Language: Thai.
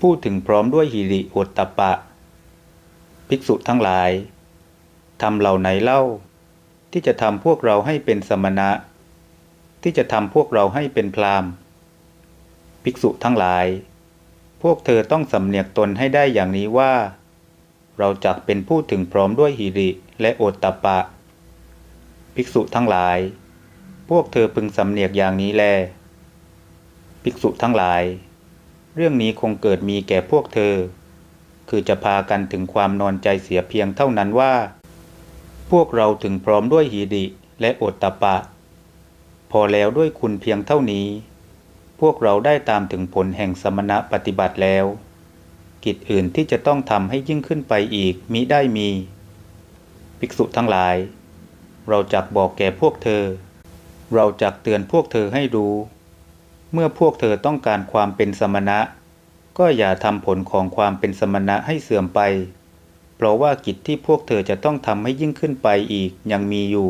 พูดถึงพร้อมด้วยหิริโอตตัปะ ภิกษุทั้งหลายทำเหล่าไหนเล่า ที่จะทำพวกเราให้เป็นสมณะ ที่จะทำพวกเราให้เป็นพรามภิกษุทั้งหลาย พวกเธอต้องสำเนียกตนให้ได้อย่างนี้ว่า เราจักเป็นผู้ถึงพร้อมด้วยหิริและโอตตัปปะ ภิกษุทั้งหลาย พวกเธอพึงสำเนียกอย่างนี้แล ภิกษุทั้งหลาย เรื่องนี้คงเกิดมีแก่พวกเธอ คือจะพากันถึงความนอนใจเสียเพียงเท่านั้นว่า พวกเราถึงพร้อมด้วยหีดิและโอตตปปะ พอแล้วด้วยคุณเพียงเท่านี้ พวกเราได้ตามถึงผลแห่งสมณะปฏิบัติแล้ว กิจอื่นที่จะต้องทำให้ยิ่งขึ้นไปอีกมิได้มี ภิกษุทั้งหลาย เราจักบอกแก่พวกเธอ เราจักเตือนพวกเธอให้รู้ เมื่อพวกเธอต้องการความเป็นสมณะ ก็อย่าทำผลของความเป็นสมณะให้เสื่อมไป เพราะว่ากิจที่พวกเธอจะต้องทำให้ยิ่งขึ้นไปอีกยังมีอยู่